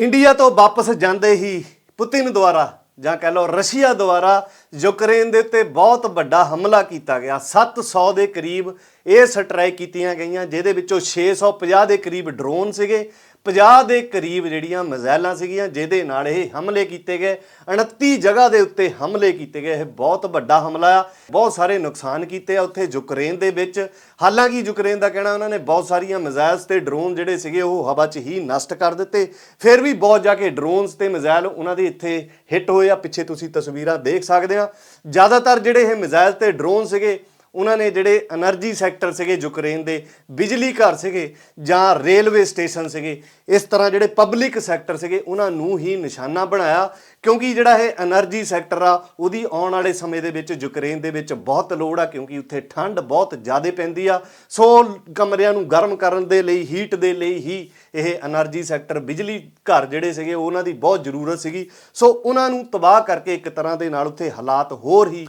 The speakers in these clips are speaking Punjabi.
ਇੰਡੀਆ ਤੋਂ ਵਾਪਸ ਜਾਂਦੇ ਹੀ ਪੁਤਿਨ ਦੁਆਰਾ ਜਾਂ ਕਹਿ ਲਓ ਰਸ਼ੀਆ ਦੁਆਰਾ ਯੂਕਰੇਨ ਦੇ ਉੱਤੇ ਬਹੁਤ ਵੱਡਾ ਹਮਲਾ ਕੀਤਾ ਗਿਆ। 700 ਦੇ ਕਰੀਬ ਇਹ ਸਟ੍ਰਾਈਕ ਕੀਤੀਆਂ ਗਈਆਂ, ਜਿਹਦੇ ਵਿੱਚੋਂ 650 ਦੇ ਕਰੀਬ ਡਰੋਨ ਸੀਗੇ। 50 ਦੇ ਕਰੀਬ ਜਿਹੜੀਆਂ ਮਿਜ਼ਾਈਲਾਂ ਸੀਗੀਆਂ, ਜਿਹਦੇ ਨਾਲ ਇਹ ਹਮਲੇ ਕੀਤੇ ਗਏ। 29 ਜਗ੍ਹਾ ਦੇ ਉੱਤੇ ਹਮਲੇ ਕੀਤੇ ਗਏ। ਇਹ ਬਹੁਤ ਵੱਡਾ ਹਮਲਾ ਆ। ਬਹੁਤ ਸਾਰੇ ਨੁਕਸਾਨ ਕੀਤੇ ਆ ਉੱਥੇ ਯੂਕਰੇਨ ਦੇ ਵਿੱਚ। ਹਾਲਾਂਕਿ ਯੂਕਰੇਨ ਦਾ ਕਹਿਣਾ, ਉਹਨਾਂ ਨੇ ਬਹੁਤ ਸਾਰੀਆਂ ਮਿਜ਼ਾਈਲਸ ਤੇ ਡਰੋਨ ਜਿਹੜੇ ਸੀਗੇ, ਉਹ ਹਵਾ 'ਚ ਹੀ ਨਸ਼ਟ ਕਰ ਦਿੱਤੇ। ਫਿਰ ਵੀ ਬਹੁਤ ਜਾ ਕੇ ਡਰੋਨਸ ਤੇ ਮਿਜ਼ਾਈਲ ਉਹਨਾਂ ਦੇ ਇੱਥੇ ਹਿੱਟ ਹੋਏ ਆ। ਪਿੱਛੇ ਤੁਸੀਂ ਤਸਵੀਰਾਂ ਦੇਖ ਸਕਦੇ ਆ। ਜ਼ਿਆਦਾਤਰ ਜਿਹੜੇ ਇਹ ਮਿਜ਼ਾਈਲ ਤੇ ਡਰੋਨ ਸੀਗੇ ਉਹਨਾਂ ਨੇ ਜਿਹੜੇ એનર્ਜੀ ਸੈਕਟਰ ਸੀਗੇ ਯੂਕਰੇਨ ਦੇ, ਬਿਜਲੀ ਘਰ ਸੀਗੇ ਜਾਂ ਰੇਲਵੇ ਸਟੇਸ਼ਨ ਸੀਗੇ, ਇਸ ਤਰ੍ਹਾਂ ਜਿਹੜੇ ਪਬਲਿਕ ਸੈਕਟਰ ਸੀਗੇ, ਉਹਨਾਂ ਨੂੰ ਹੀ ਨਿਸ਼ਾਨਾ ਬਣਾਇਆ। ਕਿਉਂਕਿ ਜਿਹੜਾ ਇਹ એનર્ਜੀ ਸੈਕਟਰ ਆ, ਉਹਦੀ ਆਉਣ ਵਾਲੇ ਸਮੇਂ ਦੇ ਵਿੱਚ ਯੂਕਰੇਨ ਦੇ ਵਿੱਚ ਬਹੁਤ ਲੋੜ ਆ, ਕਿਉਂਕਿ ਉੱਥੇ ਠੰਡ ਬਹੁਤ ਜ਼ਿਆਦਾ ਪੈਂਦੀ ਆ। ਸੋ ਕਮਰਿਆਂ ਨੂੰ ਗਰਮ ਕਰਨ ਦੇ ਲਈ ਹੀਟ ਦੇ ਲਈ ਹੀ ਇਹ એનર્ਜੀ ਸੈਕਟਰ ਬਿਜਲੀ ਘਰ ਜਿਹੜੇ ਸੀਗੇ ਉਹਨਾਂ ਦੀ ਬਹੁਤ ਜ਼ਰੂਰਤ ਸੀਗੀ। ਸੋ ਉਹਨਾਂ ਨੂੰ ਤਬਾਹ ਕਰਕੇ ਇੱਕ ਤਰ੍ਹਾਂ ਦੇ ਨਾਲ ਉੱਥੇ ਹਾਲਾਤ ਹੋਰ ਹੀ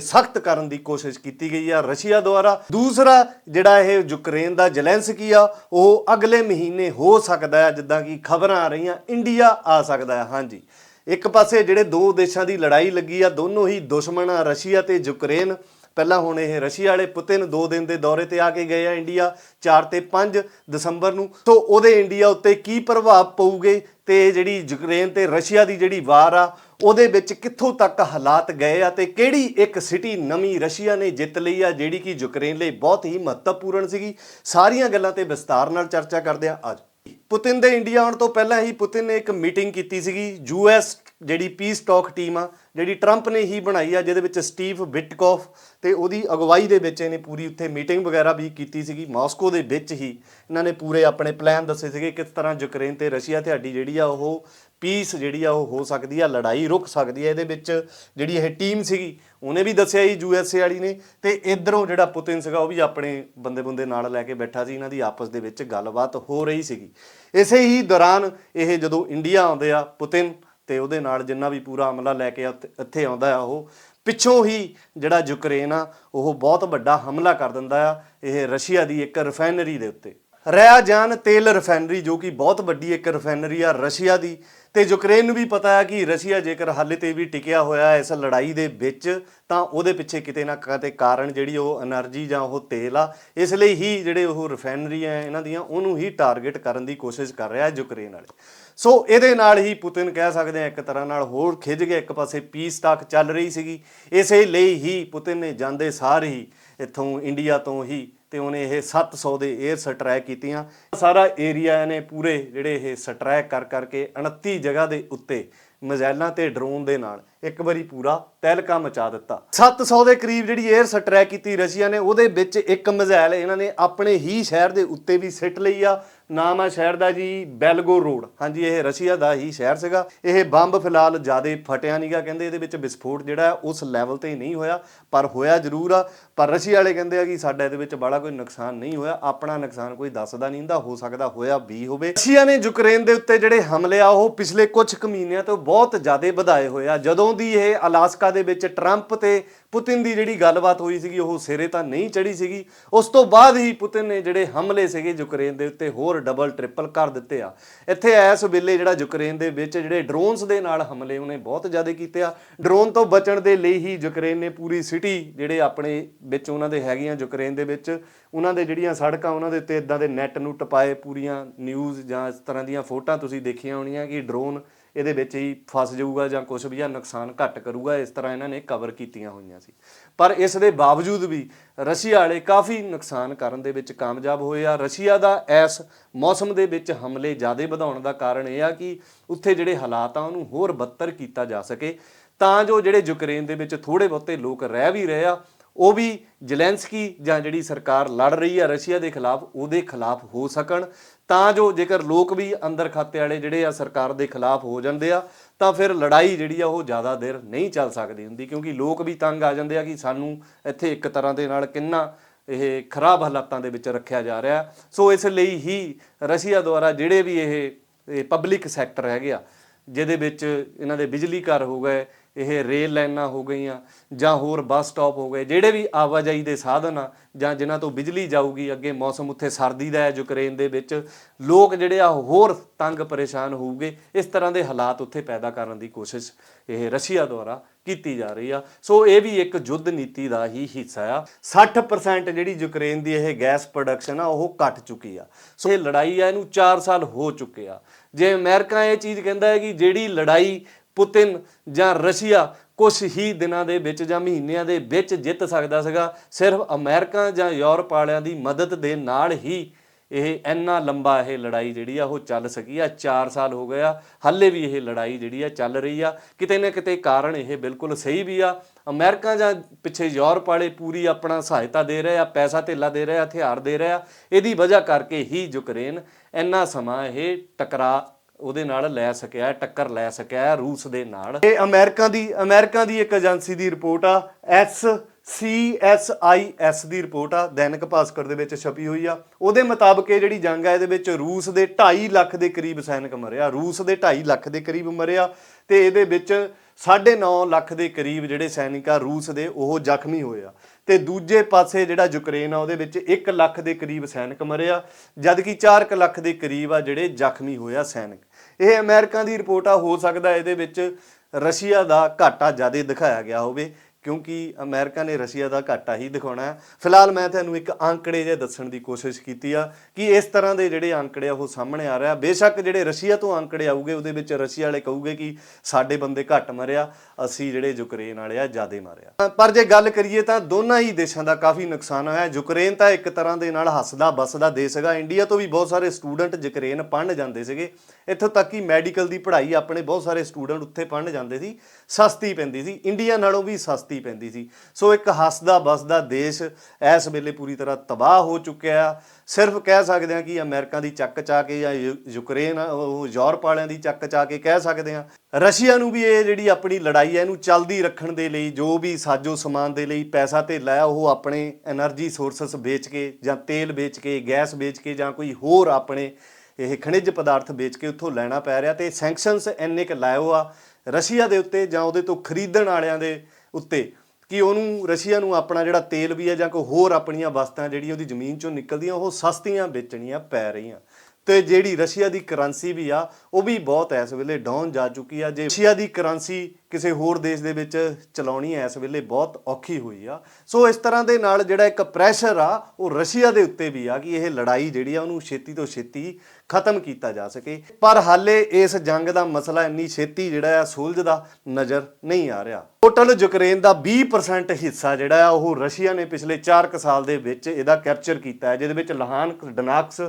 ਸਖਤ ਕਰਨ ਦੀ ਕੋਸ਼ਿਸ਼ ਕੀਤੀ ਗਈ ਆ ਰਸ਼ੀਆ ਦੁਆਰਾ। ਦੂਸਰਾ, ਜਿਹੜਾ ਇਹ ਯੂਕਰੇਨ ਦਾ ਜ਼ੈਲੈਂਸਕੀ ਆ, ਉਹ ਅਗਲੇ ਮਹੀਨੇ ਹੋ ਸਕਦਾ ਹੈ, ਜਿੱਦਾਂ ਕਿ ਖਬਰਾਂ ਆ ਰਹੀਆਂ, ਇੰਡੀਆ ਆ ਸਕਦਾ ਹੈ। ਹਾਂਜੀ। ਇੱਕ ਪਾਸੇ ਜਿਹੜੇ ਦੋ ਦੇਸ਼ਾਂ ਦੀ ਲੜਾਈ ਲੱਗੀ ਆ, ਦੋਨੋਂ ਹੀ ਦੁਸ਼ਮਣ ਆ, ਰਸ਼ੀਆ ਤੇ ਯੂਕਰੇਨ। ਪਹਿਲਾਂ ਹੁਣ ਇਹ ਰਸ਼ੀਆ ਵਾਲੇ ਪੁਤਿਨ 2 ਦਿਨ ਦੇ ਦੌਰੇ ਤੇ ਆ ਕੇ ਗਏ ਆ ਇੰਡੀਆ 4 ਤੇ 5 ਦਸੰਬਰ ਨੂੰ। ਤੋਂ ਉਹਦੇ ਇੰਡੀਆ ਉੱਤੇ ਕੀ ਪ੍ਰਭਾਵ ਪਊਗੇ ਤੇ ਜਿਹੜੀ ਯੂਕਰੇਨ ਤੇ ਰਸ਼ੀਆ ਦੀ ਜਿਹੜੀ ਵਾਰ ਆ ਉਹਦੇ ਵਿੱਚ ਕਿੱਥੋਂ ਤੱਕ ਹਾਲਾਤ ਗਏ ਆ ਤੇ ਕਿਹੜੀ ਇੱਕ ਸਿਟੀ ਨਵੀਂ ਰਸ਼ੀਆ ਨੇ ਜਿੱਤ ਲਈ ਆ, ਜਿਹੜੀ ਕਿ ਯੂਕਰੇਨ ਲਈ ਬਹੁਤ ਹੀ ਮਹੱਤਵਪੂਰਨ ਸੀਗੀ। ਸਾਰੀਆਂ ਗੱਲਾਂ ਤੇ ਵਿਸਤਾਰ ਨਾਲ ਚਰਚਾ ਕਰਦੇ ਆ ਅੱਜ। ਪੁਤਿਨ ਦੇ ਇੰਡੀਆ ਆਉਣ ਤੋਂ ਪਹਿਲਾਂ ਹੀ ਪੁਤਿਨ ਨੇ ਇੱਕ ਮੀਟਿੰਗ ਕੀਤੀ ਸੀਗੀ ਯੂਐਸ ਜਿਹੜੀ ਪੀਸ ਟਾਕ ਟੀਮ ਆ, ਜਿਹੜੀ ਟਰੰਪ ਨੇ ਹੀ ਬਣਾਈ ਆ, ਜਿਹਦੇ ਵਿੱਚ ਸਟੀਵ ਬਿਟਕੋਫ ਤੇ ਉਹਦੀ ਅਗਵਾਈ ਦੇ ਵਿੱਚ ਇਹਨੇ ਪੂਰੀ ਉੱਥੇ ਮੀਟਿੰਗ ਵਗੈਰਾ ਵੀ ਕੀਤੀ ਸੀਗੀ, ਮਾਸਕੋ ਦੇ ਵਿੱਚ ਹੀ। ਇਹਨਾਂ ਨੇ ਪੂਰੇ ਆਪਣੇ ਪਲਾਨ ਦੱਸੇ ਸੀਗੇ ਕਿਸ ਤਰ੍ਹਾਂ ਯੂਕਰੇਨ ਤੇ ਰਸ਼ੀਆ, ਤੁਹਾਡੀ ਜਿਹੜੀ ਆ ਉਹ ਪੀਸ ਜਿਹੜੀ ਆ ਉਹ ਹੋ ਸਕਦੀ ਆ, ਲੜਾਈ ਰੁਕ ਸਕਦੀ ਆ, ਇਹਦੇ ਵਿੱਚ ਜਿਹੜੀ ਇਹ ਟੀਮ ਸੀਗੀ, ਉਹਨੇ ਵੀ ਦੱਸਿਆ ਹੀ ਯੂਐਸਏ ਵਾਲੀ ਨੇ। ਤੇ ਇਧਰੋਂ ਜਿਹੜਾ ਪੁਤਿਨ ਸੀਗਾ, ਉਹ ਵੀ ਆਪਣੇ ਬੰਦੇ ਬੰਦੇ ਨਾਲ ਲੈ ਕੇ ਬੈਠਾ ਸੀ, ਇਹਨਾਂ ਦੀ ਆਪਸ ਦੇ ਵਿੱਚ ਗੱਲਬਾਤ ਹੋ ਰਹੀ ਸੀਗੀ। ਇਸੇ ਹੀ ਦੌਰਾਨ ਇਹ ਜਦੋਂ ਇੰਡੀਆ ਆਉਂਦੇ ਆ, ਪੁਤਿਨ ਤੇ ਉਹਦੇ ਨਾਲ ਜਿੰਨਾ ਵੀ ਪੂਰਾ ਹਮਲਾ ਲੈ ਕੇ ਉੱਥੇ- ਇੱਥੇ ਆਉਂਦਾ ਆ ਉਹ, ਪਿੱਛੋਂ ਹੀ ਜਿਹੜਾ ਯੂਕਰੇਨ ਆ, ਉਹ ਬਹੁਤ ਵੱਡਾ ਹਮਲਾ ਕਰ ਦਿੰਦਾ ਆ, ਇਹ ਰਸ਼ੀਆ ਦੀ ਇੱਕ ਰਿਫਾਈਨਰੀ ਦੇ ਉੱਤੇ। ਰਾਇਆਜਾਨ ਤੇਲ ਰਿਫਾਈਨਰੀ ਜੋ ਕਿ ਬਹੁਤ ਵੱਡੀ ਇੱਕ ਰਿਫਾਈਨਰੀ ਆ ਰਸ਼ੀਆ ਦੀ ਤੇ ਯੂਕਰੇਨ ਨੂੰ ਵੀ ਪਤਾ ਹੈ ਕਿ ਰਸ਼ੀਆ ਜੇਕਰ ਹਾਲੇ ਤੇ ਵੀ ਟਿਕਿਆ ਹੋਇਆ ਹੈ ਇਸ ਲੜਾਈ ਦੇ ਵਿੱਚ, ਤਾਂ ਉਹਦੇ ਪਿੱਛੇ ਕਿਤੇ ਨਾ ਕਿਤੇ ਕਾਰਨ ਜਿਹੜੀ ਉਹ એનર્ਜੀ ਜਾਂ ਉਹ ਤੇਲ ਆ, ਇਸ ਲਈ ਹੀ ਜਿਹੜੇ ਉਹ ਰਿਫਾਈਨਰੀਆਂ ਇਹਨਾਂ ਦੀਆਂ, ਉਹਨੂੰ ਹੀ ਟਾਰਗੇਟ ਕਰਨ ਦੀ ਕੋਸ਼ਿਸ਼ ਕਰ ਰਿਹਾ ਯੂਕਰੇਨ ਵਾਲੇ। ਸੋ ਇਹਦੇ ਨਾਲ ਹੀ ਪੁਤਿਨ ਕਹਿ ਸਕਦੇ ਆ ਇੱਕ ਤਰ੍ਹਾਂ ਨਾਲ ਹੋਰ ਖਿੱਜ ਗਿਆ, ਇੱਕ ਪਾਸੇ ਪੀਸ ਟਾਕ ਚੱਲ ਰਹੀ ਸੀਗੀ। ਇਸੇ ਲਈ ਹੀ ਪੁਤਿਨ ਨੇ ਜਾਂਦੇ ਸਾਰ ਹੀ ਇੱਥੋਂ ਇੰਡੀਆ ਤੋਂ ਹੀ ਤੇ ਉਹਨੇ ਇਹ 700 ਦੇ 에ਅਰ ਸਟ੍ਰੈਕ ਕੀਤੀਆਂ। ਸਾਰਾ ਏਰੀਆ ਇਹਨੇ ਪੂਰੇ ਜਿਹੜੇ ਇਹ ਸਟ੍ਰਾਈਕ ਕਰ ਕਰਕੇ 29 ਜਗ੍ਹਾ ਦੇ ਉੱਤੇ ਮਜ਼ਾਇਲਾਂ ਤੇ ਡਰੋਨ ਦੇ ਨਾਲ ਇੱਕ ਵਾਰੀ ਪੂਰਾ ਤਹਿਲਕਾ ਮਚਾ ਦਿੱਤਾ। 700 ਦੇ ਕਰੀਬ ਜਿਹੜੀ 에ਅਰ ਸਟ੍ਰੈਕ ਕੀਤੀ ਰਸ਼ੀਆ ਨੇ, ਉਹਦੇ ਵਿੱਚ ਇੱਕ ਮਿਜ਼ਾਈਲ ਇਹਨਾਂ ਨੇ ਆਪਣੇ ਹੀ ਸ਼ਹਿਰ ਦੇ ਉੱਤੇ ਵੀ ਸਿੱਟ ਲਈ ਆ। ਨਾਮ ਆ ਸ਼ਹਿਰ ਦਾ ਜੀ ਬੈਲਗੋ ਰੋਡ। ਹਾਂਜੀ, ਇਹ ਰਸ਼ੀਆ ਦਾ ਹੀ ਸ਼ਹਿਰ ਸੀਗਾ। ਇਹ ਬੰਬ ਫਿਲਹਾਲ ਜਿਆਦੇ ਫਟਿਆ ਨਹੀਂਗਾ ਕਹਿੰਦੇ ਇਹਦੇ ਵਿੱਚ ਵਿਸਫੋਟ ਜਿਹੜਾ ਹੈ, ਉਸ ਲੈਵਲ ਤੇ ਨਹੀਂ ਹੋਇਆ, ਪਰ ਹੋਇਆ ਜ਼ਰੂਰ ਆ। ਪਰ ਰਸ਼ੀਆ ਵਾਲੇ ਕਹਿੰਦੇ ਆ ਕਿ ਸਾਡਾ ਇਹਦੇ ਵਿੱਚ ਬੜਾ ਕੋਈ ਨੁਕਸਾਨ ਨਹੀਂ ਹੋਇਆ, ਆਪਣਾ ਨੁਕਸਾਨ ਕੋਈ ਦੱਸਦਾ ਨਹੀਂ ਹੁੰਦਾ, ਹੋ ਸਕਦਾ ਹੋਇਆ ਵੀ ਹੋਵੇ। ਰਸ਼ੀਆ ਨੇ ਯੂਕਰੇਨ ਦੇ ਉੱਤੇ ਜਿਹੜੇ ਹਮਲੇ ਆ, ਉਹ ਪਿਛਲੇ ਕੁਝ ਕੁ ਮਹੀਨਿਆਂ ਤੋਂ ਬਹੁਤ ਜ਼ਿਆਦਾ ਵਧਾਏ ਹੋਏ ਆ। ਜਦੋਂ ਦੀ ਇਹ ਅਲਾਸਕਾ ਦੇ ਵਿੱਚ ਟਰੰਪ ਤੇ ਪੁਤਿਨ ਦੀ ਜਿਹੜੀ ਗੱਲਬਾਤ ਹੋਈ ਸੀਗੀ, ਉਹ ਸਿਰੇ ਤਾਂ ਨਹੀਂ ਚੜੀ ਸੀਗੀ। ਉਸ ਤੋਂ ਬਾਅਦ ਹੀ ਪੁਤਿਨ ਨੇ ਜਿਹੜੇ ਹਮਲੇ ਸੀਗੇ ਯੂਕਰੇਨ ਦੇ ਉੱਤੇ ਹੋਰ ਡਬਲ ਟ੍ਰਿਪਲ ਕਰ ਦਿੱਤੇ ਆ। ਇੱਥੇ ਇਸ ਵੇਲੇ ਜਿਹੜਾ ਯੂਕਰੇਨ ਦੇ ਵਿੱਚ ਜਿਹੜੇ ਡਰੋਨਸ ਦੇ ਨਾਲ ਹਮਲੇ ਉਹਨੇ ਬਹੁਤ ਜ਼ਿਆਦਾ ਕੀਤੇ ਆ। ਡਰੋਨ ਤੋਂ ਬਚਣ ਦੇ ਲਈ ਹੀ ਯੂਕਰੇਨ ਨੇ ਪੂਰੀ ਸਿਟੀ ਜਿਹੜੇ ਆਪਣੇ ਵਿੱਚ ਉਹਨਾਂ ਦੇ ਹੈਗੀਆਂ ਯੂਕਰੇਨ ਦੇ ਵਿੱਚ ਉਹਨਾਂ ਦੇ ਜਿਹੜੀਆਂ ਸੜਕਾਂ, ਉਹਨਾਂ ਦੇ ਉੱਤੇ ਇਦਾਂ ਦੇ ਨੈਟ ਨੂੰ ਟਪਾਏ ਪੂਰੀਆਂ ਨਿਊਜ਼ ਜਾਂ ਇਸ ਤਰ੍ਹਾਂ ਦੀਆਂ ਫੋਟੋਆਂ ਤੁਸੀਂ ਦੇਖੀਆਂ ਹੋਣੀਆਂ ਕਿ ਡਰੋਨ ਇਹਦੇ ਵਿੱਚ ਹੀ ਫਸ ਜਾਊਗਾ ਜਾਂ ਕੁਝ ਵੀ ਜਾਂ ਨੁਕਸਾਨ ਘੱਟ ਕਰੂਗਾ, ਇਸ ਤਰ੍ਹਾਂ ਇਹਨਾਂ ਨੇ ਕਵਰ ਕੀਤੀਆਂ ਹੋਈਆਂ ਸੀ। ਪਰ ਇਸ ਦੇ ਬਾਵਜੂਦ ਵੀ ਰਸ਼ੀਆ ਵਾਲੇ ਕਾਫੀ ਨੁਕਸਾਨ ਕਰਨ ਦੇ ਵਿੱਚ ਕਾਮਯਾਬ ਹੋਏ ਆ। ਰਸ਼ੀਆ ਦਾ ਇਸ ਮੌਸਮ ਦੇ ਵਿੱਚ ਹਮਲੇ ਜ਼ਿਆਦਾ ਵਧਾਉਣ ਦਾ ਕਾਰਨ ਇਹ ਆ ਕਿ ਉੱਥੇ ਜਿਹੜੇ ਹਾਲਾਤ ਆ, ਉਹਨੂੰ ਹੋਰ ਬੱਤਰ ਕੀਤਾ ਜਾ ਸਕੇ। ਤਾਂ ਜੋ ਜਿਹੜੇ ਯੂਕਰੇਨ ਦੇ ਵਿੱਚ ਥੋੜੇ ਬਹੁਤੇ ਲੋਕ ਰਹਿ ਵੀ ਰਹੇ ਆ, ਉਹ ਵੀ ਜ਼ੈਲੈਂਸਕੀ ਜਾਂ ਜਿਹੜੀ ਸਰਕਾਰ ਲੜ ਰਹੀ ਆ ਰਸ਼ੀਆ ਦੇ ਖਿਲਾਫ, ਉਹਦੇ ਖਿਲਾਫ ਹੋ ਸਕਣ। ਤਾਂ ਜੋ ਜੇਕਰ ਲੋਕ ਵੀ ਅੰਦਰ ਖਾਤੇ ਵਾਲੇ ਜਿਹੜੇ ਆ ਸਰਕਾਰ ਦੇ ਖਿਲਾਫ ਹੋ ਜਾਂਦੇ ਆ, ਤਾਂ ਫਿਰ ਲੜਾਈ ਜਿਹੜੀ ਆ ਉਹ ਜ਼ਿਆਦਾ ਦੇਰ ਨਹੀਂ ਚੱਲ ਸਕਦੀ ਹੁੰਦੀ, ਕਿਉਂਕਿ ਲੋਕ ਵੀ ਤੰਗ ਆ ਜਾਂਦੇ ਆ ਕਿ ਸਾਨੂੰ ਇੱਥੇ ਇੱਕ ਤਰ੍ਹਾਂ ਦੇ ਨਾਲ ਕਿੰਨਾ ਇਹ ਖਰਾਬ ਹਾਲਾਤਾਂ ਦੇ ਵਿੱਚ ਰੱਖਿਆ ਜਾ ਰਿਹਾ। ਸੋ ਇਸ ਲਈ ਹੀ ਰਸ਼ੀਆ ਦੁਆਰਾ ਜਿਹੜੇ ਵੀ ਇਹ ਪਬਲਿਕ ਸੈਕਟਰ ਹੈਗੇ ਆ, ਜਿਹਦੇ ਵਿੱਚ ਇਹਨਾਂ ਦੇ ਬਿਜਲੀ ਘਰ ਹੋ ਗਏ ਇਹ ਰੇਲ ਲਾਈਨਾਂ ਹੋ ਗਈਆਂ ਜਾਂ ਹੋਰ ਬੱਸ ਸਟਾਪ ਹੋ ਗਏ, ਜਿਹੜੇ ਵੀ ਆਵਾਜਾਈ ਦੇ ਸਾਧਨ ਆ ਜਾਂ ਜਿਨ੍ਹਾਂ ਤੋਂ ਬਿਜਲੀ ਜਾਊਗੀ, ਅੱਗੇ ਮੌਸਮ ਉੱਥੇ ਸਰਦੀ ਦਾ ਹੈ, ਯੂਕਰੇਨ ਦੇ ਵਿੱਚ, ਲੋਕ ਜਿਹੜੇ ਆ ਹੋਰ ਤੰਗ ਪਰੇਸ਼ਾਨ ਹੋਊਗੇ, ਇਸ ਤਰ੍ਹਾਂ ਦੇ ਹਾਲਾਤ ਉੱਥੇ ਪੈਦਾ ਕਰਨ ਦੀ ਕੋਸ਼ਿਸ਼ ਇਹ ਰਸ਼ੀਆ ਦੁਆਰਾ ਕੀਤੀ ਜਾ ਰਹੀ ਆ। ਸੋ ਇਹ ਵੀ ਇੱਕ ਯੁੱਧ ਨੀਤੀ ਦਾ ਹੀ ਹਿੱਸਾ ਆ। 60% ਜਿਹੜੀ ਯੂਕਰੇਨ ਦੀ ਇਹ ਗੈਸ ਪ੍ਰੋਡਕਸ਼ਨ ਆ, ਉਹ ਘਟ ਚੁੱਕੀ ਆ। ਸੋ ਇਹ ਲੜਾਈ ਆ, ਇਹਨੂੰ 4 ਸਾਲ ਹੋ ਚੁੱਕੇ ਆ। ਜੇ ਅਮਰੀਕਾ ਇਹ ਚੀਜ਼ ਕਹਿੰਦਾ ਹੈ ਕਿ ਜਿਹੜੀ ਲੜਾਈ ਪੁਤਿਨ ਜਾਂ ਰਸ਼ੀਆ ਕੁਝ ਹੀ ਦਿਨਾਂ ਦੇ ਵਿੱਚ ਜਾਂ ਮਹੀਨਿਆਂ ਦੇ ਵਿੱਚ ਜਿੱਤ ਸਕਦਾ ਸੀਗਾ। ਸਿਰਫ ਅਮਰੀਕਾ ਜਾਂ ਯੂਰਪ ਵਾਲਿਆਂ ਦੀ ਮਦਦ ਦੇ ਨਾਲ ਹੀ ਇਹ ਇੰਨਾ ਲੰਬਾ ਇਹ ਲੜਾਈ ਜਿਹੜੀ ਆ ਉਹ ਚੱਲ ਸਕੀ ਆ। 4 ਸਾਲ ਹੋ ਗਏ ਆ, ਹੱਲੇ ਵੀ ਇਹ ਲੜਾਈ ਜਿਹੜੀ ਆ ਚੱਲ ਰਹੀ ਆ। ਕਿਤੇ ਨਾ ਕਿਤੇ ਕਾਰਨ ਇਹ ਬਿਲਕੁਲ ਸਹੀ ਵੀ ਆ। ਅਮਰੀਕਾ ਜਾਂ ਪਿੱਛੇ ਯੂਰਪ ਵਾਲੇ ਪੂਰੀ ਆਪਣਾ ਸਹਾਇਤਾ ਦੇ ਰਹੇ ਆ, ਪੈਸਾ ਧੇਲਾ ਦੇ ਰਹੇ ਆ, ਹਥਿਆਰ ਦੇ ਰਹੇ ਆ। ਇਹਦੀ ਵਜ੍ਹਾ ਕਰਕੇ ਹੀ ਯੂਕਰੇਨ ਇੰਨਾ ਸਮਾਂ ਇਹ ਟਕਰਾ ਉਹਦੇ ਨਾਲ ਲੈ ਸਕਿਆ, ਟੱਕਰ ਲੈ ਸਕਿਆ ਰੂਸ ਦੇ ਨਾਲ। ਇਹ ਅਮਰੀਕਾ ਦੀ ਅਮਰੀਕਾ ਦੀ ਇੱਕ ਏਜੰਸੀ ਦੀ ਰਿਪੋਰਟ ਆ, ਐਸ CSIS ਦੀ ਰਿਪੋਰਟ ਆ, ਦੈਨਿਕ ਭਾਸਕਰ ਦੇ ਵਿੱਚ ਛਪੀ ਹੋਈ ਆ। ਉਹਦੇ ਮੁਤਾਬਕ ਇਹ ਜਿਹੜੀ ਜੰਗ ਆ, ਇਹਦੇ ਵਿੱਚ ਰੂਸ ਦੇ 2.5 ਲੱਖ ਦੇ ਕਰੀਬ ਸੈਨਿਕ ਮਰਿਆ ਰੂਸ ਦੇ 2.5 ਲੱਖ ਦੇ ਕਰੀਬ ਮਰਿਆ ਤੇ ਇਹਦੇ ਵਿੱਚ 9.5 ਲੱਖ ਦੇ ਕਰੀਬ ਜਿਹੜੇ ਸੈਨਿਕ ਆ, ਰੂਸ ਦੇ, ਉਹ ਜ਼ਖਮੀ ਹੋਏ ਆ। ਤੇ ਦੂਜੇ ਪਾਸੇ ਜਿਹੜਾ ਯੂਕਰੇਨ ਆ, ਉਹਦੇ ਵਿੱਚ 1 ਲੱਖ ਦੇ ਕਰੀਬ ਸੈਨਿਕ ਮਰਿਆ ਆ, ਜਦਕਿ 4 ਲੱਖ ਦੇ ਕਰੀਬ ਆ ਜਿਹੜੇ ਜ਼ਖਮੀ ਹੋਏ ਆ ਸੈਨਿਕ। ਇਹ ਅਮਰੀਕਾ ਦੀ ਰਿਪੋਰਟ ਆ, ਹੋ ਸਕਦਾ ਇਹਦੇ ਵਿੱਚ ਰਸ਼ੀਆ ਦਾ ਘਾਟਾ ਜ਼ਿਆਦਾ ਦਿਖਾਇਆ ਗਿਆ ਹੋਵੇ। ਕਿਉਂਕਿ ਅਮਰੀਕਾ ਨੇ ਰਸ਼ੀਆ ਦਾ ਘਾਟਾ ਹੀ ਦਿਖਾਉਣਾ ਹੈ। ਫਿਲਹਾਲ ਮੈਂ ਤੁਹਾਨੂੰ ਇੱਕ ਅੰਕੜੇ ਜੇ ਦੱਸਣ ਦੀ ਕੋਸ਼ਿਸ਼ ਕੀਤੀ ਆ ਕਿ ਇਸ ਤਰ੍ਹਾਂ ਦੇ ਜਿਹੜੇ ਅੰਕੜੇ ਆ, ਉਹ ਸਾਹਮਣੇ ਆ ਰਿਹਾ ਬੇਸ਼ੱਕ ਜਿਹੜੇ ਰਸ਼ੀਆ ਤੋਂ ਅੰਕੜੇ ਆਉਗੇ ਉਹਦੇ ਵਿੱਚ ਰਸ਼ੀਆ ਵਾਲੇ ਕਹੂਗੇ ਕਿ ਸਾਡੇ ਬੰਦੇ ਘੱਟ ਮਰਿਆ, ਅਸੀਂ ਜਿਹੜੇ ਯੂਕਰੇਨ ਵਾਲੇ ਆ, ਜ਼ਿਆਦੇ ਮਾਰਿਆ। ਪਰ ਜੇ ਗੱਲ ਕਰੀਏ ਤਾਂ ਦੋਨਾਂ ਹੀ ਦੇਸ਼ਾਂ ਦਾ ਕਾਫੀ ਨੁਕਸਾਨ ਹੋਇਆ। ਯੂਕਰੇਨ ਤਾਂ ਇੱਕ ਤਰ੍ਹਾਂ ਦੇ ਨਾਲ ਹੱਸਦਾ ਬਸਦਾ ਦੇਸ਼ ਹੈਗਾ। ਇੰਡੀਆ ਤੋਂ ਵੀ ਬਹੁਤ ਸਾਰੇ ਸਟੂਡੈਂਟ ਯੂਕਰੇਨ ਪੜ੍ਹਨ ਜਾਂਦੇ ਸੀਗੇ। ਇੱਥੋਂ ਤੱਕ ਕਿ ਮੈਡੀਕਲ ਦੀ ਪੜ੍ਹਾਈ ਆਪਣੇ ਬਹੁਤ ਸਾਰੇ ਸਟੂਡੈਂਟ ਉੱਥੇ ਪੜ੍ਹਨ ਜਾਂਦੇ ਸੀ। ਸਸਤੀ ਪੈਂਦੀ ਸੀ। ਇੰਡੀਆ ਨਾਲੋਂ ਵੀ ਸਸਤੀ ਧਰਤੀ ਪੈਂਦੀ ਸੀ। ਸੋ ਇੱਕ ਹੱਸਦਾ ਬਸਦਾ ਦੇਸ਼ ਇਸ ਵੇਲੇ ਪੂਰੀ ਤਰ੍ਹਾਂ ਤਬਾਹ ਹੋ ਚੁੱਕਿਆ ਸਿਰਫ ਕਹਿ ਸਕਦੇ ਹਾਂ ਕਿ ਅਮਰੀਕਾ ਦੀ ਚੱਕ ਚਾ ਕੇ ਜਾਂ ਯੂਕਰੇਨ, ਉਹ ਯੂਰਪ ਵਾਲਿਆਂ ਦੀ ਚੱਕ ਚਾ ਕੇ ਕਹਿ ਸਕਦੇ ਹਾਂ। ਰਸ਼ੀਆ ਨੂੰ ਵੀ ਇਹ ਜਿਹੜੀ ਆਪਣੀ ਲੜਾਈ ਹੈ, ਇਹਨੂੰ ਚੱਲਦੀ ਰੱਖਣ ਦੇ ਲਈ, ਜੋ ਵੀ ਸਾਜੋ ਸਮਾਨ ਦੇ ਲਈ ਪੈਸਾ ਤੇ ਲਾਇਆ ਉਹ ਆਪਣੇ એનર્ਜੀ ਸੋਰਸਸ ਵੇਚ ਕੇ ਜਾਂ ਤੇਲ ਵੇਚ ਕੇ, ਗੈਸ ਵੇਚ ਕੇ ਜਾਂ ਕੋਈ ਹੋਰ ਆਪਣੇ ਇਹ ਖਣਿਜ ਪਦਾਰਥ ਵੇਚ ਕੇ ਉੱਥੋਂ ਲੈਣਾ ਪੈ ਰਿਹਾ ਤੇ ਸੈਂਕਸ਼ਨਸ ਇੰਨੇ ਕ ਲਾਇਓ ਆ। ਰਸ਼ੀਆ ਦੇ ਉੱਤੇ ਜਾਂ ਉਹਦੇ ਤੋਂ ਖਰੀਦਣ ਵਾਲਿਆਂ ਦੇ ਉੱਤੇ ਕਿ ਉਹਨੂੰ ਰਸ਼ੀਆ ਨੂੰ ਆਪਣਾ ਜਿਹੜਾ ਤੇਲ ਵੀ ਹੈ ਜਾਂ ਕੋਈ ਹੋਰ ਆਪਣੀਆਂ ਵਸਤਾਂ ਜਿਹੜੀ ਉਹਦੀ ਜ਼ਮੀਨ ਚੋਂ ਨਿਕਲਦੀਆਂ, ਉਹ ਸਸਤੀਆਂ ਵੇਚਣੀਆਂ ਪੈ ਰਹੀਆਂ। ਤੇ ਜਿਹੜੀ ਰਸ਼ੀਆ ਦੀ ਕਰੰਸੀ ਵੀ ਆ, ਉਹ ਵੀ ਬਹੁਤ ਇਸ ਵੇਲੇ ਡਾਊਨ ਜਾ ਚੁੱਕੀ ਆ। ਜੇ ਰਸ਼ੀਆ ਦੀ ਕਰੰਸੀ ਕਿਸੇ ਹੋਰ ਦੇਸ਼ ਦੇ ਵਿੱਚ ਚਲਾਉਣੀ ਇਸ ਵੇਲੇ ਬਹੁਤ ਔਖੀ ਹੋਈ ਆ। ਸੋ ਇਸ ਤਰ੍ਹਾਂ ਦੇ ਨਾਲ ਜਿਹੜਾ ਇੱਕ ਪ੍ਰੈਸ਼ਰ ਆ, ਉਹ ਰਸ਼ੀਆ ਦੇ ਉੱਤੇ ਵੀ ਆ ਕਿ ਇਹ ਲੜਾਈ ਜਿਹੜੀ ਆ, ਉਹਨੂੰ ਛੇਤੀ ਤੋਂ ਛੇਤੀ ਖਤਮ ਕੀਤਾ ਜਾ ਸਕੇ। ਪਰ ਹਾਲੇ ਇਸ ਜੰਗ ਦਾ ਮਸਲਾ ਇੰਨੀ ਛੇਤੀ ਜਿਹੜਾ ਆ ਸੁਲਝਦਾ ਨਜ਼ਰ ਨਹੀਂ ਆ ਰਿਹਾ। ਟੋਟਲ ਯੂਕਰੇਨ ਦਾ 20% ਹਿੱਸਾ ਜਿਹੜਾ ਆ, ਉਹ ਰਸ਼ੀਆ ਨੇ ਪਿਛਲੇ 4 ਕੁ ਸਾਲ ਦੇ ਵਿੱਚ ਇਹਦਾ ਕੈਪਚਰ ਕੀਤਾ ਹੈ, ਜਿਹਦੇ ਵਿੱਚ ਲਹਾਨਕ ਡਨਾਕਸ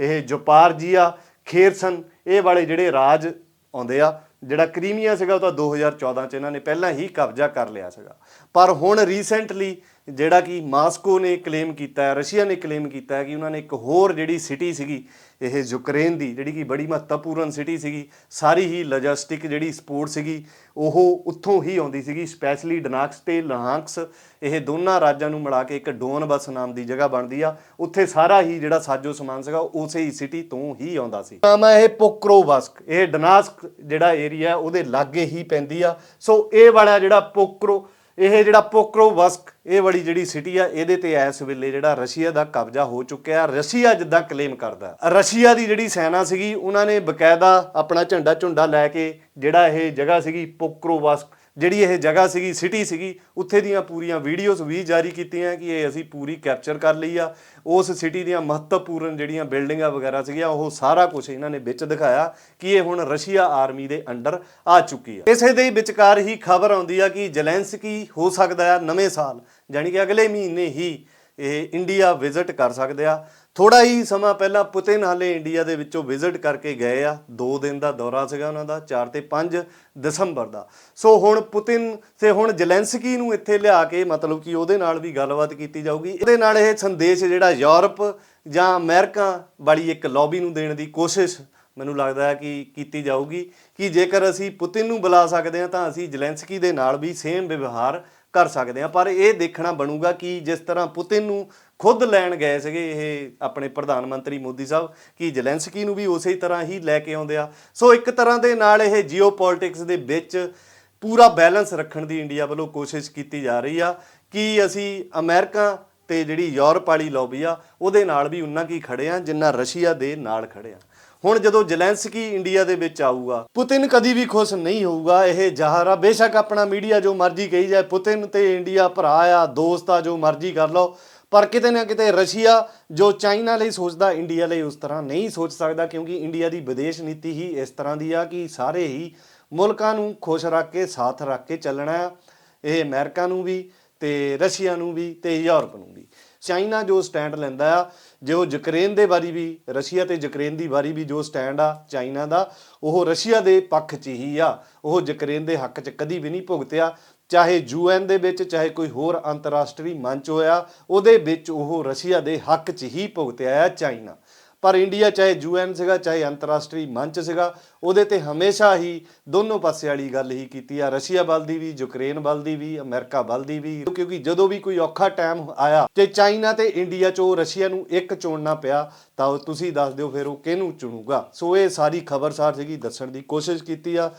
ਇਹ ਜੋਪਾਰਜੀਆ ਖੇਰਸਨ ਇਹ ਵਾਲੇ ਜਿਹੜੇ ਰਾਜ ਆਉਂਦੇ ਆ, ਜਿਹੜਾ ਕ੍ਰੀਮੀਆ ਸੀਗਾ ਉਹ ਤਾਂ 2014 ਚ ਇਹਨਾਂ ਨੇ ਪਹਿਲਾਂ ਹੀ ਕਬਜ਼ਾ ਕਰ ਲਿਆ ਸੀਗਾ। ਪਰ ਹੁਣ ਰੀਸੈਂਟਲੀ ਜਿਹੜਾ ਕਿ ਮਾਸਕੋ ਨੇ ਕਲੇਮ ਕੀਤਾ ਹੈ, ਰਸ਼ੀਆ ਨੇ ਕਲੇਮ ਕੀਤਾ ਹੈ ਕਿ ਉਹਨਾਂ ਨੇ ਇੱਕ ਹੋਰ ਜਿਹੜੀ ਸਿਟੀ ਸੀਗੀ, ਇਹ ਯੂਕਰੇਨ ਦੀ, ਜਿਹੜੀ ਕਿ ਬੜੀ ਮਹੱਤਵਪੂਰਨ ਸਿਟੀ ਸੀਗੀ, ਸਾਰੀ ਹੀ ਲੌਜਿਸਟਿਕ ਜਿਹੜੀ ਸਪੋਰਟ ਸੀਗੀ, ਉਹ ਉੱਥੋਂ ਹੀ ਆਉਂਦੀ ਸੀਗੀ ਸਪੈਸ਼ਲੀ ਡਨਾਕਸ ਤੇ ਲਹਾਂਕਸ, ਇਹ ਦੋਨਾਂ ਰਾਜਾਂ ਨੂੰ ਮਿਲਾ ਕੇ ਇੱਕ ਡੋਨਬਸ ਨਾਮ ਦੀ ਜਗ੍ਹਾ ਬਣਦੀ ਆ, ਉੱਥੇ ਸਾਰਾ ਹੀ ਜਿਹੜਾ ਸਾਜੋ ਸਮਾਨ ਸੀਗਾ ਉਹ ਉਸੇ ਹੀ ਸਿਟੀ ਤੋਂ ਹੀ ਆਉਂਦਾ ਸੀ। ਨਾਮ ਹੈ ਇਹ ਪੋਕਰੋਵਸਕ, ਇਹ ਡਨਾਸਕ ਜਿਹੜਾ ਏਰੀਆ ਉਹਦੇ ਲਾਗੇ ਹੀ ਪੈਂਦੀ ਆ, ਸੋ ਇਹ ਵਾਲਾ ਜਿਹੜਾ ਪੋਕਰੋ ਇਹ ਜਿਹੜਾ ਪੋਕਰੋਵਸਕ, ਇਹ ਵਾਲੀ ਜਿਹੜੀ ਸਿਟੀ ਆ, ਇਹਦੇ ਤੇ ਇਸ ਵੇਲੇ ਜਿਹੜਾ ਰਸ਼ੀਆ ਦਾ ਕਬਜ਼ਾ ਹੋ ਚੁੱਕਿਆ ਰਸ਼ੀਆ ਜਿੱਦਾਂ ਕਲੇਮ ਕਰਦਾ। ਰਸ਼ੀਆ ਦੀ ਜਿਹੜੀ ਸੈਨਾ ਸੀਗੀ, ਉਹਨਾਂ ਨੇ ਬਕਾਇਦਾ ਆਪਣਾ ਝੰਡਾ ਝੁੰਡਾ ਲੈ ਕੇ ਜਿਹੜਾ ਇਹ ਜਗ੍ਹਾ ਸੀਗੀ, ਪੋਕਰੋਵਸਕ ਜਿਹੜੀ ਇਹ ਜਗ੍ਹਾ ਸੀਗੀ ਸਿਟੀ ਸੀਗੀ, ਉੱਥੇ ਦੀਆਂ ਪੂਰੀਆਂ ਵੀਡੀਓਜ਼ ਵੀ ਜਾਰੀ ਕੀਤੀਆਂ ਕਿ ਇਹ ਅਸੀਂ ਪੂਰੀ ਕੈਪਚਰ ਕਰ ਲਈ ਆ। ਉਸ ਸਿਟੀ ਦੀਆਂ ਮਹੱਤਵਪੂਰਨ ਜਿਹੜੀਆਂ ਬਿਲਡਿੰਗਾਂ ਵਗੈਰਾ ਸੀਗੀਆਂ, ਉਹ ਸਾਰਾ ਕੁਝ ਇਹਨਾਂ ਨੇ ਵਿੱਚ ਦਿਖਾਇਆ ਕਿ ਇਹ ਹੁਣ ਰਸ਼ੀਆ ਆਰਮੀ ਦੇ ਅੰਡਰ ਆ ਚੁੱਕੀ ਆ। ਇਸੇ ਦੇ ਵਿਚਕਾਰ ਹੀ ਖਬਰ ਆਉਂਦੀ ਆ ਕਿ ਜ਼ੈਲੈਂਸਕੀ ਹੋ ਸਕਦਾ ਆ ਨਵੇਂ ਸਾਲ ਜਾਨੀ ਕਿ ਅਗਲੇ ਮਹੀਨੇ ਹੀ ਇਹ ਇੰਡੀਆ ਵਿਜ਼ਿਟ ਕਰ ਸਕਦੇ ਆ। ਥੋੜਾ ਹੀ ਸਮਾਂ ਪਹਿਲਾਂ ਪੁਤਿਨ ਹਾਲੇ ਇੰਡੀਆ ਦੇ ਵਿੱਚੋਂ ਵਿਜ਼ਿਟ ਕਰਕੇ ਗਏ ਆ। 2 ਦਿਨ ਦਾ ਦੌਰਾ ਸੀਗਾ ਉਹਨਾਂ ਦਾ 4 ਤੇ 5 ਦਸੰਬਰ ਦਾ। ਸੋ ਹੁਣ ਪੁਤਿਨ ਤੇ ਹੁਣ ਜ਼ੈਲੈਂਸਕੀ ਨੂੰ ਇੱਥੇ ਲਿਆ ਕੇ ਮਤਲਬ ਕਿ ਉਹਦੇ ਨਾਲ ਵੀ ਗੱਲਬਾਤ ਕੀਤੀ ਜਾਊਗੀ। ਇਹਦੇ ਨਾਲ ਇਹ ਸੰਦੇਸ਼ ਜਿਹੜਾ ਯੂਰਪ ਜਾਂ ਅਮਰੀਕਾ ਵਾਲੀ ਇੱਕ ਲੌਬੀ ਨੂੰ ਦੇਣ ਦੀ ਕੋਸ਼ਿਸ਼ ਮੈਨੂੰ ਲੱਗਦਾ ਹੈ ਕਿ ਕੀਤੀ ਜਾਊਗੀ। ਕਿ ਜੇਕਰ ਅਸੀਂ ਪੁਤਿਨ ਨੂੰ ਬੁਲਾ ਸਕਦੇ ਹਾਂ ਤਾਂ ਅਸੀਂ ਜ਼ੈਲੈਂਸਕੀ ਦੇ ਨਾਲ ਵੀ ਸੇਮ ਵਿਵਹਾਰ ਕਰ ਸਕਦੇ ਹਾਂ, ਪਰ ਇਹ ਦੇਖਣਾ ਬਣੂਗਾ ਕਿ ਜਿਸ ਤਰ੍ਹਾਂ ਪੁਤਿਨ ਨੂੰ ਖੁਦ ਲੈਣ ਗਏ ਸੀਗੇ ਇਹ ਆਪਣੇ ਪ੍ਰਧਾਨ ਮੰਤਰੀ ਮੋਦੀ ਸਾਹਿਬ, ਕਿ ਜ਼ੈਲੈਂਸਕੀ ਨੂੰ ਵੀ ਉਸੇ ਤਰ੍ਹਾਂ ਹੀ ਲੈ ਕੇ ਆਉਂਦੇ ਆ। ਸੋ ਇੱਕ ਤਰ੍ਹਾਂ ਦੇ ਨਾਲ ਇਹ ਜੀਓਪੋਲਿਟਿਕਸ ਦੇ ਵਿੱਚ ਪੂਰਾ ਬੈਲੈਂਸ ਰੱਖਣ ਦੀ ਇੰਡੀਆ ਵੱਲੋਂ ਕੋਸ਼ਿਸ਼ ਕੀਤੀ ਜਾ ਰਹੀ ਆ, ਕਿ ਅਸੀਂ ਅਮਰੀਕਾ ਤੇ ਜਿਹੜੀ ਯੂਰਪ ਵਾਲੀ ਲੌਬੀ ਆ, ਉਹਦੇ ਨਾਲ ਵੀ ਉਨਾ ਕੀ ਖੜੇ ਆ, ਜਿੰਨਾ ਰਸ਼ੀਆ ਦੇ ਨਾਲ ਖੜੇ ਆ। ਹੁਣ ਜਦੋਂ ਜ਼ੈਲੈਂਸਕੀ ਇੰਡੀਆ ਦੇ ਵਿੱਚ ਆਊਗਾ, ਪੁਤਿਨ ਕਦੀ ਵੀ ਖੁਸ਼ ਨਹੀਂ ਹੋਊਗਾ। ਇਹ ਜ਼ਾਹਰ ਆ ਬੇਸ਼ੱਕ ਆਪਣਾ ਮੀਡੀਆ ਜੋ ਮਰਜ਼ੀ ਕਹੀ ਜਾਏ, ਪੁਤਿਨ ਤੇ ਇੰਡੀਆ ਭਰਾ ਆ, ਦੋਸਤ ਆ, ਜੋ ਮਰਜ਼ੀ ਕਰ ਲਓ। ਪਰ ਕਿਤੇ ਨਾ ਕਿਤੇ ਰਸ਼ੀਆ, ਜੋ ਚਾਈਨਾ ਲਈ ਸੋਚਦਾ, ਇੰਡੀਆ ਲਈ ਉਸ ਤਰ੍ਹਾਂ ਨਹੀਂ ਸੋਚ ਸਕਦਾ, ਕਿਉਂਕਿ ਇੰਡੀਆ ਦੀ ਵਿਦੇਸ਼ ਨੀਤੀ ਹੀ ਇਸ ਤਰ੍ਹਾਂ ਦੀ ਆ ਕਿ ਸਾਰੇ ਹੀ ਮੁਲਕਾਂ ਨੂੰ ਖੁਸ਼ ਰੱਖ ਕੇ, ਸਾਥ ਰੱਖ ਕੇ ਚੱਲਣਾ ਆ। ਇਹ ਅਮਰੀਕਾ ਨੂੰ ਵੀ ਤੇ ਰਸ਼ੀਆ ਨੂੰ ਵੀ ਤੇ ਯੂਰਪ ਨੂੰ ਵੀ। ਚਾਈਨਾ ਜੋ ਸਟੈਂਡ ਲੈਂਦਾ ਆ, ਜੋ ਯੂਕਰੇਨ ਦੇ ਬਾਰੇ ਵੀ, ਰਸ਼ੀਆ ਤੇ ਯੂਕਰੇਨ ਦੀ ਬਾਰੇ ਵੀ ਜੋ ਸਟੈਂਡ ਆ ਚਾਈਨਾ ਦਾ, ਉਹ ਰਸ਼ੀਆ ਦੇ ਪੱਖ 'ਚ ਹੀ ਆ। ਉਹ ਯੂਕਰੇਨ ਦੇ ਹੱਕ 'ਚ ਕਦੀ ਵੀ ਨਹੀਂ ਭੁਗਤਿਆ। ਚਾਹੇ ਯੂਐਨ ਦੇ ਵਿੱਚ, ਚਾਹੇ ਕੋਈ ਹੋਰ ਅੰਤਰਰਾਸ਼ਟਰੀ ਮੰਚ ਹੋਇਆ, ਉਹਦੇ ਵਿੱਚ ਉਹ ਰਸ਼ੀਆ ਦੇ ਹੱਕ 'ਚ ਹੀ ਭੁਗਤਿਆ ਆ ਚਾਈਨਾ। ਪਰ ਇੰਡੀਆ ਚਾਹੇ ਯੂਐਨ ਸੀਗਾ, ਚਾਹੇ ਅੰਤਰਰਾਸ਼ਟਰੀ ਮੰਚ ਸੀਗਾ, ਉਹਦੇ ਤੇ ਹਮੇਸ਼ਾ ਹੀ ਦੋਨੋਂ ਪਾਸੇ ਵਾਲੀ ਗੱਲ ਹੀ ਕੀਤੀ ਆ। ਰਸ਼ੀਆ ਬਲ ਦੀ ਵੀ, ਯੂਕਰੇਨ ਵੱਲ ਦੀ ਵੀ, ਅਮਰੀਕਾ ਬਲ ਦੀ ਵੀ, ਕਿਉਂਕਿ ਜਦੋਂ ਵੀ ਕੋਈ ਔਖਾ ਟਾਈਮ ਆਇਆ ਤੇ ਚਾਈਨਾ ਤੇ ਇੰਡੀਆ ਚੋਂ ਰਸ਼ੀਆ ਨੂੰ ਇੱਕ ਚੁਣਨਾ ਪਿਆ, ਤਾਂ ਉਹ ਤੁਸੀਂ ਦੱਸ ਦਿਓ ਫਿਰ ਉਹ ਕਿਹਨੂੰ ਚੁਣੂਗਾ। ਸੋ ਇਹ ਸਾਰੀ ਖਬਰਸਾਰ ਸੀਗੀ, ਦੱਸਣ ਦੀ ਕੋਸ਼ਿਸ਼ ਕੀਤੀ ਆ।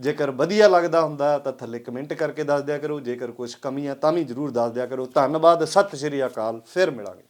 ਜੇਕਰ ਵਧੀਆ ਲੱਗਦਾ ਹੁੰਦਾ ਤਾਂ ਥੱਲੇ ਕਮੈਂਟ ਕਰਕੇ ਦੱਸ ਦਿਆ ਕਰੋ। ਜੇਕਰ ਕੁਝ ਕਮੀਆਂ ਤਾਂ ਵੀ ਜਰੂਰ ਦੱਸ ਦਿਆ ਕਰੋ। ਧੰਨਵਾਦ, ਸਤਿ ਸ਼੍ਰੀ ਅਕਾਲ, ਫਿਰ ਮਿਲਾਂਗੇ।